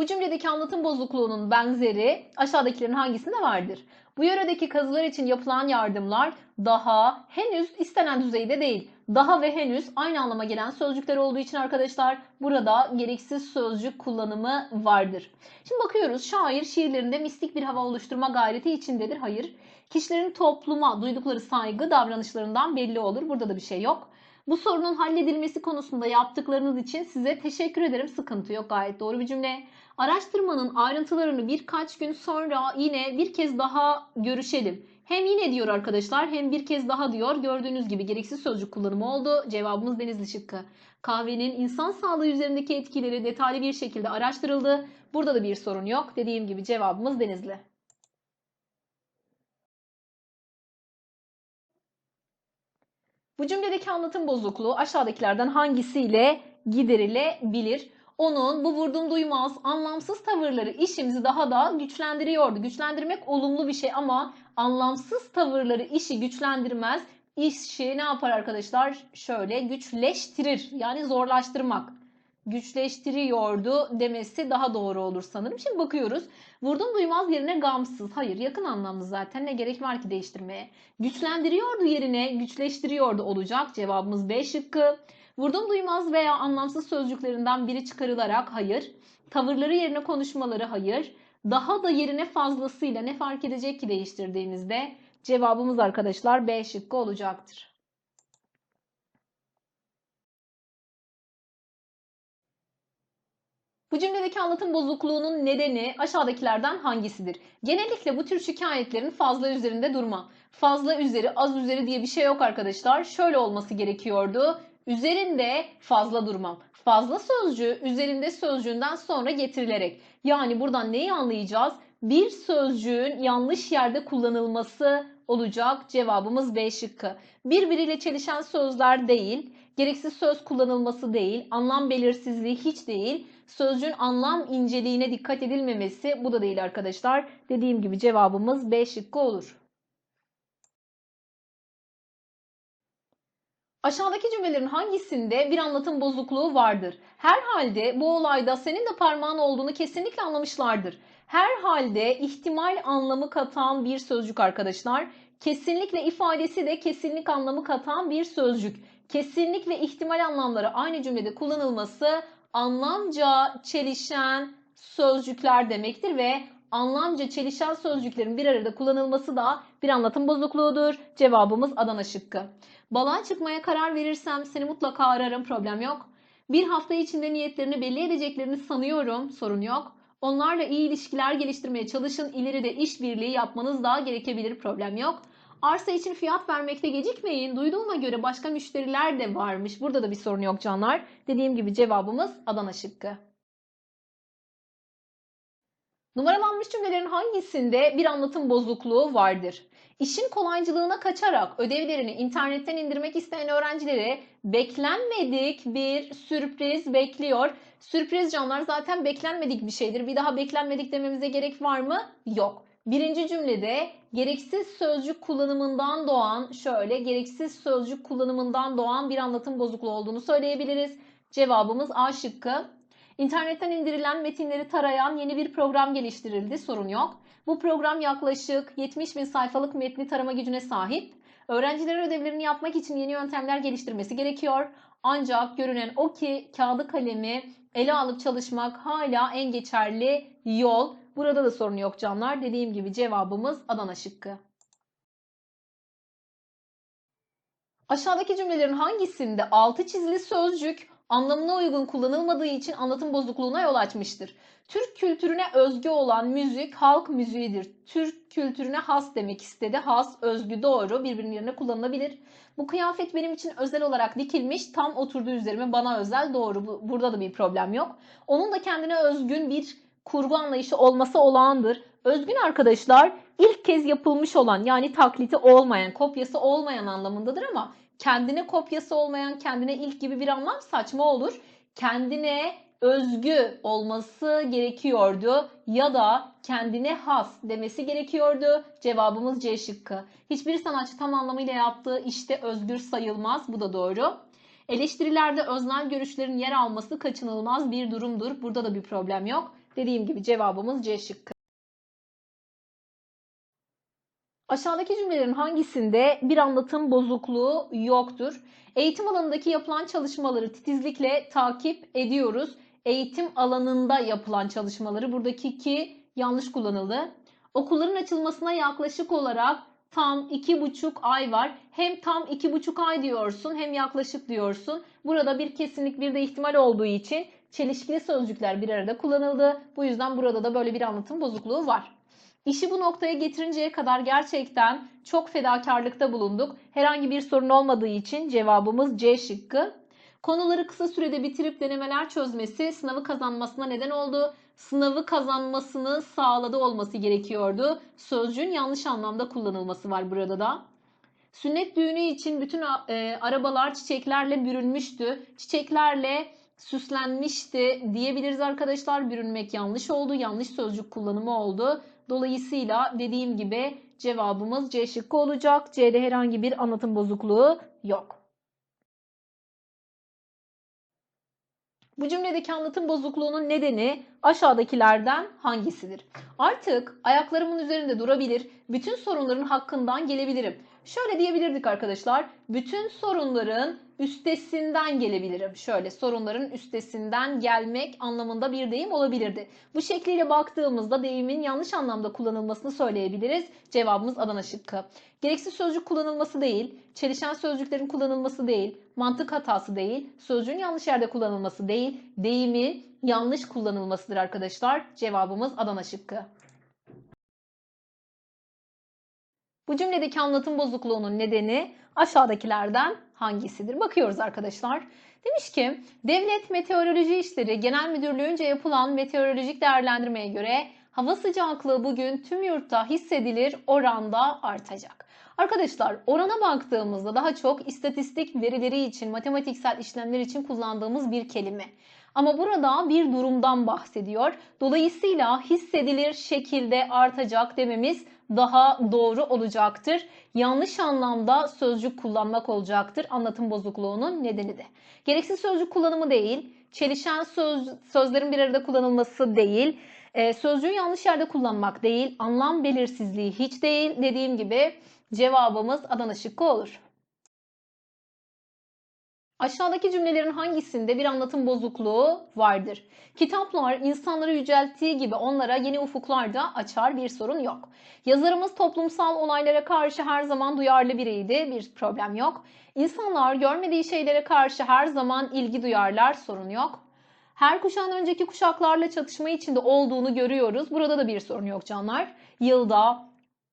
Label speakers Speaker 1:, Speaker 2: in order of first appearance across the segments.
Speaker 1: Bu cümledeki anlatım bozukluğunun benzeri aşağıdakilerin hangisinde vardır? Bu yöredeki kazılar için yapılan yardımlar daha henüz istenen düzeyde değil. Daha ve henüz aynı anlama gelen sözcükler olduğu için arkadaşlar burada gereksiz sözcük kullanımı vardır. Şimdi bakıyoruz şair şiirlerinde mistik bir hava oluşturma gayreti içindedir. Hayır. Kişilerin topluma duydukları saygı davranışlarından belli olur. Burada da bir şey yok. Bu sorunun halledilmesi konusunda yaptıklarınız için size teşekkür ederim. Sıkıntı yok. Gayet doğru bir cümle. Araştırmanın ayrıntılarını birkaç gün sonra yine bir kez daha görüşelim. Hem yine diyor arkadaşlar hem bir kez daha diyor. Gördüğünüz gibi gereksiz sözcük kullanımı oldu. Cevabımız Denizli şıkkı. Kahvenin insan sağlığı üzerindeki etkileri detaylı bir şekilde araştırıldı. Burada da bir sorun yok. Dediğim gibi cevabımız Denizli. Bu cümledeki anlatım bozukluğu aşağıdakilerden hangisiyle giderilebilir? Onun bu vurdum duymaz, anlamsız tavırları işimizi daha da güçlendiriyordu. Güçlendirmek olumlu bir şey ama anlamsız tavırları işi güçlendirmez. İşi ne yapar arkadaşlar? Şöyle güçleştirir. Yani zorlaştırmak. Güçleştiriyordu demesi daha doğru olur sanırım. Şimdi bakıyoruz. Vurdum duymaz yerine gamsız. Hayır yakın anlamlı zaten. Ne gerek var ki değiştirmeye? Güçlendiriyordu yerine güçleştiriyordu olacak. Cevabımız B şıkkı. Vurdum duymaz veya anlamsız sözcüklerinden biri çıkarılarak hayır. Tavırları yerine konuşmaları hayır. Daha da yerine fazlasıyla ne fark edecek ki değiştirdiğimizde? Cevabımız arkadaşlar B şıkkı olacaktır. Bu cümledeki anlatım bozukluğunun nedeni aşağıdakilerden hangisidir? Genellikle bu tür şikayetlerin fazla üzerinde durma. Fazla üzeri, az üzeri diye bir şey yok arkadaşlar. Şöyle olması gerekiyordu. Üzerinde fazla durmam. Fazla sözcüğü üzerinde sözcüğünden sonra getirilerek. Yani buradan neyi anlayacağız? Bir sözcüğün yanlış yerde kullanılması olacak. Cevabımız B şıkkı. Birbiriyle çelişen sözler değil, gereksiz söz kullanılması değil, anlam belirsizliği hiç değil, sözcüğün anlam inceliğine dikkat edilmemesi bu da değil arkadaşlar. Dediğim gibi cevabımız B şıkkı olur. Aşağıdaki cümlelerin hangisinde bir anlatım bozukluğu vardır? Herhalde bu olayda senin de parmağın olduğunu kesinlikle anlamışlardır. Herhalde ihtimal anlamı katan bir sözcük arkadaşlar. Kesinlikle ifadesi de kesinlik anlamı katan bir sözcük. Kesinlik ve ihtimal anlamları aynı cümlede kullanılması anlamca çelişen sözcükler demektir ve anlamca çelişen sözcüklerin bir arada kullanılması da bir anlatım bozukluğudur. Cevabımız Adana şıkkı. Balığa çıkmaya karar verirsem seni mutlaka ararım problem yok. Bir hafta içinde niyetlerini belli edeceklerini sanıyorum sorun yok. Onlarla iyi ilişkiler geliştirmeye çalışın. İleride işbirliği yapmanız daha gerekebilir problem yok. Arsa için fiyat vermekte gecikmeyin. Duyduğuma göre başka müşteriler de varmış. Burada da bir sorun yok canlar. Dediğim gibi cevabımız Adana şıkkı. Numaralanmış cümlelerin hangisinde bir anlatım bozukluğu vardır? İşin kolaycılığına kaçarak ödevlerini internetten indirmek isteyen öğrencilere beklenmedik bir sürpriz bekliyor. Sürpriz canlar zaten beklenmedik bir şeydir. Bir daha beklenmedik dememize gerek var mı? Yok. Birinci cümlede gereksiz sözcük kullanımından doğan, şöyle gereksiz sözcük kullanımından doğan bir anlatım bozukluğu olduğunu söyleyebiliriz. Cevabımız A şıkkı. İnternetten indirilen metinleri tarayan yeni bir program geliştirildi. Sorun yok. Bu program yaklaşık 70 bin sayfalık metni tarama gücüne sahip. Öğrencilerin ödevlerini yapmak için yeni yöntemler geliştirmesi gerekiyor. Ancak görünen o ki kağıdı kalemi ele alıp çalışmak hala en geçerli yol. Burada da sorun yok canlar. Dediğim gibi cevabımız Adana şıkkı. Aşağıdaki cümlelerin hangisinde altı çizili sözcük anlamına uygun kullanılmadığı için anlatım bozukluğuna yol açmıştır? Türk kültürüne özgü olan müzik halk müziğidir. Türk kültürüne has demek istedi. Has, özgü, doğru birbirinin yerine kullanılabilir. Bu kıyafet benim için özel olarak dikilmiş. Tam oturduğu üzerime bana özel doğru. Bu, burada da bir problem yok. Onun da kendine özgün bir kurgu anlayışı olması olağandır. Özgün arkadaşlar ilk kez yapılmış olan yani taklidi olmayan, kopyası olmayan anlamındadır ama kendine kopyası olmayan, kendine ilk gibi bir anlam saçma olur. Kendine özgü olması gerekiyordu ya da kendine has demesi gerekiyordu. Cevabımız C şıkkı. Hiçbir sanatçı tam anlamıyla yaptığı işte özgür sayılmaz. Bu da doğru. Eleştirilerde öznel görüşlerin yer alması kaçınılmaz bir durumdur. Burada da bir problem yok. Dediğim gibi cevabımız C şıkkı. Aşağıdaki cümlelerin hangisinde bir anlatım bozukluğu yoktur? Eğitim alanındaki yapılan çalışmaları titizlikle takip ediyoruz. Eğitim alanında yapılan çalışmaları buradaki ki yanlış kullanıldı. Okulların açılmasına yaklaşık olarak tam iki buçuk ay var. Hem tam iki buçuk ay diyorsun hem yaklaşık diyorsun. Burada bir kesinlik bir de ihtimal olduğu için çelişkili sözcükler bir arada kullanıldı. Bu yüzden burada da böyle bir anlatım bozukluğu var. İşi bu noktaya getirinceye kadar gerçekten çok fedakarlıkta bulunduk. Herhangi bir sorun olmadığı için cevabımız C şıkkı. Konuları kısa sürede bitirip denemeler çözmesi sınavı kazanmasına neden oldu. Sınavı kazanmasını sağladı olması gerekiyordu. Sözcüğün yanlış anlamda kullanılması var burada da. Sünnet düğünü için bütün e, arabalar çiçeklerle bürünmüştü. Çiçeklerle süslenmişti diyebiliriz arkadaşlar. Bürünmek yanlış oldu. Yanlış sözcük kullanımı oldu. Dolayısıyla dediğim gibi cevabımız C şıkkı olacak. C'de herhangi bir anlatım bozukluğu yok. Bu cümledeki anlatım bozukluğunun nedeni aşağıdakilerden hangisidir? Artık ayaklarımın üzerinde durabilir, bütün sorunların hakkından gelebilirim. Şöyle diyebilirdik arkadaşlar. Bütün sorunların üstesinden gelebilirim. Şöyle sorunların üstesinden gelmek anlamında bir deyim olabilirdi. Bu şekliyle baktığımızda deyimin yanlış anlamda kullanılmasını söyleyebiliriz. Cevabımız Adana şıkkı. Gereksiz sözcük kullanılması değil, çelişen sözcüklerin kullanılması değil, mantık hatası değil, sözcüğün yanlış yerde kullanılması değil, deyimi yanlış kullanılmasıdır arkadaşlar. Cevabımız Adana şıkkı. Bu cümledeki anlatım bozukluğunun nedeni aşağıdakilerden hangisidir? Bakıyoruz arkadaşlar. Demiş ki Devlet Meteoroloji İşleri Genel Müdürlüğü'nce yapılan meteorolojik değerlendirmeye göre hava sıcaklığı bugün tüm yurtta hissedilir oranda artacak. Arkadaşlar orana baktığımızda daha çok istatistik verileri için, matematiksel işlemler için kullandığımız bir kelime. Ama burada bir durumdan bahsediyor. Dolayısıyla hissedilir şekilde artacak dememiz daha doğru olacaktır. Yanlış anlamda sözcük kullanmak olacaktır. Anlatım bozukluğunun nedeni de. Gereksiz sözcük kullanımı değil, çelişen söz, sözlerin bir arada kullanılması değil, e, sözcüğü yanlış yerde kullanmak değil, anlam belirsizliği hiç değil. Dediğim gibi cevabımız Adana şıkkı olur. Aşağıdaki cümlelerin hangisinde bir anlatım bozukluğu vardır? Kitaplar insanları yücelttiği gibi onlara yeni ufuklar da açar bir sorun yok. Yazarımız toplumsal olaylara karşı her zaman duyarlı biriydi bir problem yok. İnsanlar görmediği şeylere karşı her zaman ilgi duyarlar sorun yok. Her kuşağın önceki kuşaklarla çatışma içinde olduğunu görüyoruz. Burada da bir sorun yok canlar. Yılda,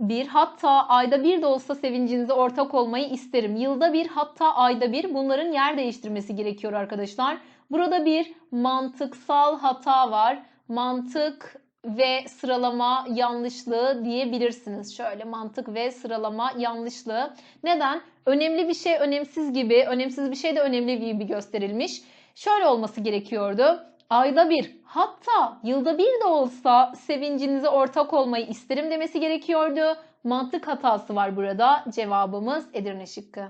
Speaker 1: bir hatta ayda bir de olsa sevincinize ortak olmayı isterim. Yılda bir hatta ayda bir bunların yer değiştirmesi gerekiyor arkadaşlar. Burada bir mantıksal hata var. Mantık ve sıralama yanlışlığı diyebilirsiniz. Şöyle mantık ve sıralama yanlışlığı. Neden? Önemli bir şey önemsiz gibi, önemsiz bir şey de önemli gibi gösterilmiş. Şöyle olması gerekiyordu ayda bir hatta yılda bir de olsa sevincinize ortak olmayı isterim demesi gerekiyordu. Mantık hatası var burada. Cevabımız Edirne şıkkı.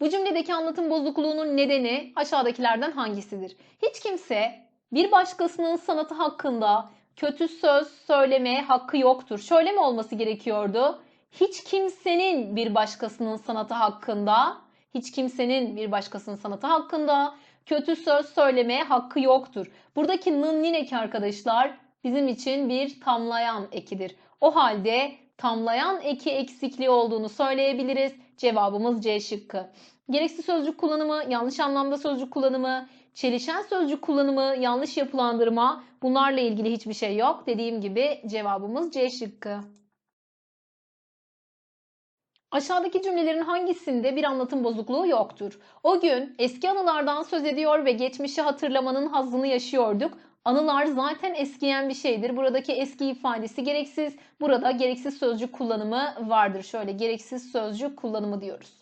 Speaker 1: Bu cümledeki anlatım bozukluğunun nedeni aşağıdakilerden hangisidir? Hiç kimse bir başkasının sanatı hakkında kötü söz söylemeye hakkı yoktur. Şöyle mi olması gerekiyordu? Hiç kimsenin bir başkasının sanatı hakkında hiç kimsenin bir başkasının sanatı hakkında kötü söz söylemeye hakkı yoktur. Buradaki nın eki arkadaşlar bizim için bir tamlayan ekidir. O halde tamlayan eki eksikliği olduğunu söyleyebiliriz. Cevabımız C şıkkı. Gereksiz sözcük kullanımı, yanlış anlamda sözcük kullanımı, çelişen sözcük kullanımı, yanlış yapılandırma bunlarla ilgili hiçbir şey yok. Dediğim gibi cevabımız C şıkkı. Aşağıdaki cümlelerin hangisinde bir anlatım bozukluğu yoktur? O gün eski anılardan söz ediyor ve geçmişi hatırlamanın hazzını yaşıyorduk. Anılar zaten eskiyen bir şeydir. Buradaki eski ifadesi gereksiz. Burada gereksiz sözcük kullanımı vardır. Şöyle gereksiz sözcük kullanımı diyoruz.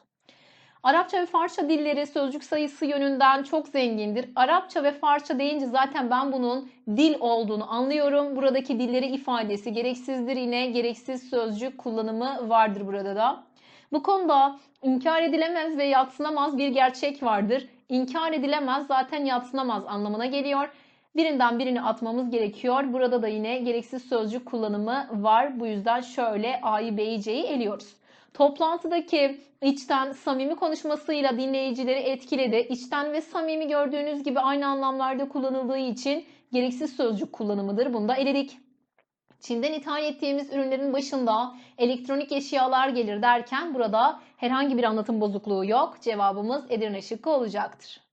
Speaker 1: Arapça ve Farsça dilleri sözcük sayısı yönünden çok zengindir. Arapça ve Farsça deyince zaten ben bunun dil olduğunu anlıyorum. Buradaki dilleri ifadesi gereksizdir yine gereksiz sözcük kullanımı vardır burada da. Bu konuda inkar edilemez ve yatsınamaz bir gerçek vardır. İnkar edilemez zaten yatsınamaz anlamına geliyor. Birinden birini atmamız gerekiyor. Burada da yine gereksiz sözcük kullanımı var. Bu yüzden şöyle A'yı B'yi C'yi eliyoruz. Toplantıdaki içten samimi konuşmasıyla dinleyicileri etkiledi. İçten ve samimi gördüğünüz gibi aynı anlamlarda kullanıldığı için gereksiz sözcük kullanımıdır. Bunu da eledik. Çin'den ithal ettiğimiz ürünlerin başında elektronik eşyalar gelir derken burada herhangi bir anlatım bozukluğu yok. Cevabımız Edirne şıkkı olacaktır.